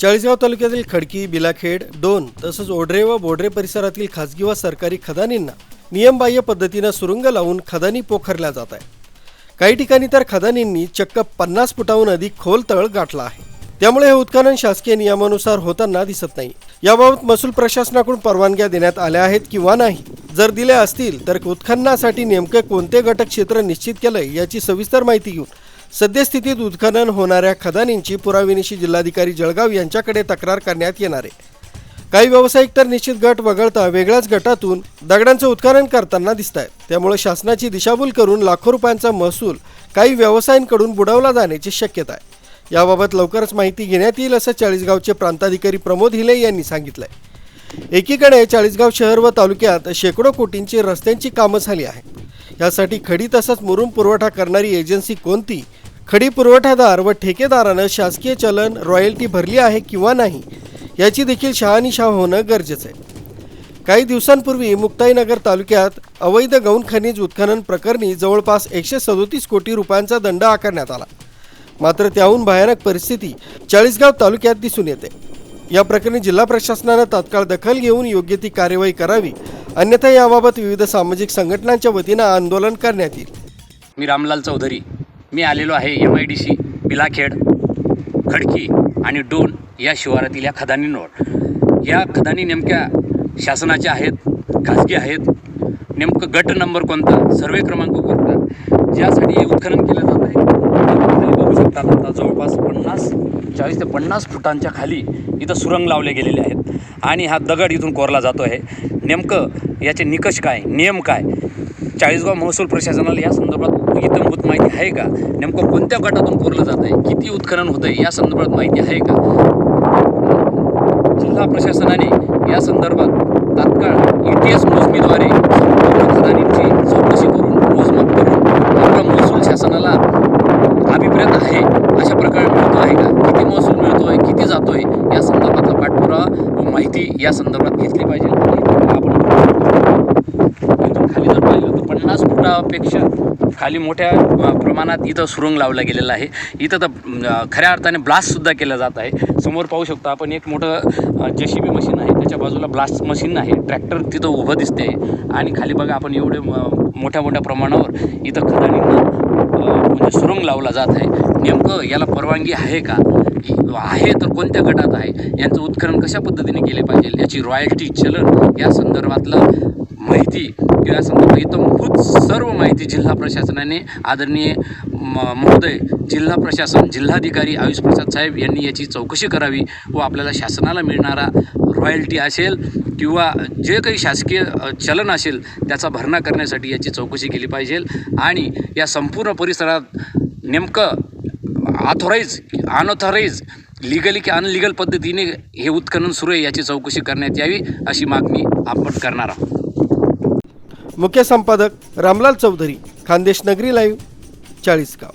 चाळीसगाव तालुक्यातील खडकी बिलाखेड डोन तसंच ओढरे व बोडरे परिसरातील खाजगी व सरकारी खदानींना नियमबाह्य पद्धतीनं सुरुंग लावून खदानी पोखरल्या जात आहे काही ठिकाणी तर खदानींनी चक्क पन्नास फुटाहून अधिक खोल तळ गाठला आहे. त्यामुळे हे उत्खनन शासकीय नियमानुसार होताना दिसत नाही. याबाबत महसूल प्रशासनाकडून परवानग्या देण्यात आल्या आहेत किंवा नाही जर दिल्या असतील तर उत्खननासाठी नेमके कोणते घटक क्षेत्र निश्चित केलंय याची सविस्तर माहिती घेऊन सद्यस्थितीत उत्खनन होणाऱ्या खदानींची पुराविनिशी जिल्हाधिकारी जळगाव यांच्याकडे तक्रार करण्यात येणार आहे. काही व्यावसायिक तर निश्चित गट वगळता वेगळ्याच गटातून दगडांचं उत्खनन करताना दिसत आहेत त्यामुळे शासनाची दिशाभूल करून लाखो रुपयांचा महसूल काही व्यवसायांकडून बुडवला जाण्याची शक्यता आहे. याबाबत लवकरच माहिती घेण्यात येईल असं चाळीसगावचे प्रांताधिकारी प्रमोद हिले यांनी सांगितलंय. एकीकडे चाळीसगाव शहर व तालुक्यात शेकडो कोटींची रस्त्यांची कामं झाली आहेत. यासाठी खडी तसंच मुरुम पुरवठा करणारी एजन्सी कोणती खडी पुरवठादार व ठेकेदारानं शासकीय चलन रॉयल्टी भरली आहे किंवा नाही याची देखील शहानिशा होणं गरजेचं आहे. काही दिवसांपूर्वी मुक्ताईनगर तालुक्यात अवैध गौण खनिज उत्खनन प्रकरणी जवळपास एकशे सदोतीस कोटी रुपयांचा दंड आकारण्यात आला. मात्र त्याहून भयानक परिस्थिती चाळीसगाव तालुक्यात दिसून येते. या प्रकरणी जिल्हा प्रशासनानं तात्काळ दखल घेऊन योग्य ती कार्यवाही करावी अन्यथा याबाबत विविध सामाजिक संघटनांच्या वतीनं आंदोलन करण्यात येईल. मी रामलाल चौधरी. मी आलेलो आहे M I D C Pilakhed Khadki आणि डोन या शिवारातील या खदानींवर. या खदानी नेमक्या शासनाच्या आहेत खाजगी आहेत नेमकं गट नंबर कोणता सर्वे क्रमांक कोणता ज्यासाठी हे उत्खनन केलं जात आहे खाली बघू शकता आता. जवळपास पन्नास चाळीस ते पन्नास फुटांच्या खाली इथं सुरंग लावले गेलेले आहेत आणि हा दगड इथून कोरला जातो आहे नेमकं याचे निकष काय? नियम काय? चाळीसगाव महसूल प्रशासनाला या संदर्भात इतंभूत माहिती आहे का? नेमकं कोणत्या गटातून कोरलं जात आहे? किती उत्खनन होतं आहे या संदर्भात माहिती आहे का? जिल्हा प्रशासनाने या संदर्भात तात्काळ ई टी एस मोजणीद्वारे खदानींची चौकशी करून मोजमाप करून आपला महसूल शासनाला अभिप्रेत आहे अशा प्रकारे मिळतो आहे का? किती महसूल मिळतो आहे किती जातो आहे या संदर्भातला पाठपुरावा व माहिती या संदर्भात घेतली पाहिजे आणि आपण इथून खाली जर पाहिलं तर पन्नास फुटापेक्षा खाली मोठ्या प्रमाणात इथं सुरुंग लावला गेलेला आहे. इथं तर खऱ्या अर्थाने ब्लास्टसुद्धा केला जात आहे. समोर पाहू शकतो आपण एक मोठं जे सी बी मशीन आहे. त्याच्या बाजूला ब्लास्ट मशीन आहे. ट्रॅक्टर तिथं उभं दिसते. आणि खाली बघा आपण एवढे म- मोठ्या मोठ्या प्रमाणावर इथं खदानींना म्हणजे सुरुंग लावला जात आहे. नेमकं याला परवानगी आहे का? आहे तर कोणत्या गटात आहे? यांचं उत्खनन कशा पद्धतीने केले पाहिजे? याची रॉयल्टी चलन या संदर्भातलं माहिती किंवा या संदर्भात इथं सर्व माहिती जिल्हा प्रशासनाने आदरणीय म- महोदय जिल्हा प्रशासन जिल्हाधिकारी आयुष प्रसाद साहेब यांनी याची चौकशी करावी व आपल्याला शासनाला मिळणारा रॉयल्टी असेल किंवा जे काही शासकीय चलन असेल त्याचा भरणा करण्यासाठी याची चौकशी केली पाहिजे आणि या संपूर्ण परिसरात नेमकं ऑथोराईज अनऑथोराईज लिगली की अनलिगल पद्धतीने हे उत्खनन सुरू आहे याची चौकशी करण्यात यावी अशी मागणी आपण करणार आहोत. मुख्य संपादक रामलाल चौधरी खानदेश नगरी लाईव्ह चाळीसगाव.